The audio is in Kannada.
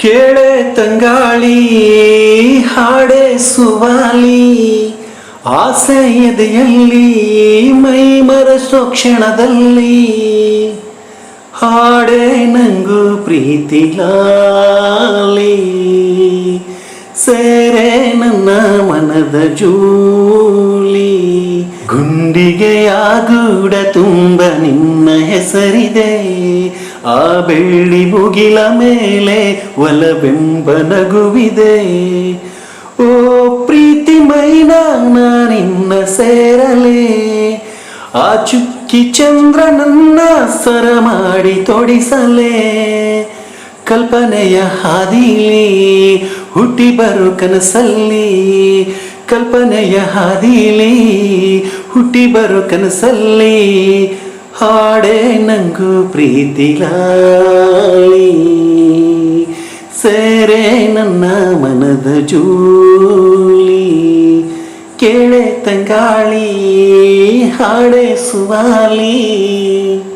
ಕೇಳೆ ತಂಗಾಳಿ, ಹಾಡೆ ಸುವಾಲಿ, ಆಸೆ ಎದೆಯಲ್ಲಿ, ಮೈ ಮರಸೋ ಕ್ಷಣದಲ್ಲಿ, ಹಾಡೆ ನಂಗು ಪ್ರೀತಿ ಲಾಲಿ, ಸೇರೆ ನನ್ನ ಮನದ ಜೂಲಿ ಗುಂಡಿಗೆಯ ಗೂಡ ತುಂಬ ನಿನ್ನ ಹೆಸರಿದೆ. ಆ ಬೆಳ್ಳಿ ಮುಗಿಲ ಮೇಲೆ ಒಲಬೆಂಬ ನಗುವಿದೆ. ಓ ಪ್ರೀತಿ ಮೈನ ನಿನ್ನ ಸೇರಲೇ. ಆ ಚುಕ್ಕಿ ಚಂದ್ರನನ್ನ ಸರ ಮಾಡಿ ತೊಡಿಸಲೇ. ಕಲ್ಪನೆಯ ಹಾದಿಲಿ ಹುಟ್ಟಿ ಬರು ಕನಸಲ್ಲಿ ಕಲ್ಪನೆಯ ಹಾದಿಲಿ ಹುಟ್ಟಿ ಬರೋ ಕನಸಲ್ಲಿ ಹಾಡೆ ನಂಗು ಪ್ರೀತಿಲಾಳಿ ಸೇರೆ ನನ್ನ ಮನದ ಜೂಲಿ, ಕೇಳೆ ತಂಗಾಳಿ, ಹಾಡೆ ಸುವಾಲಿ.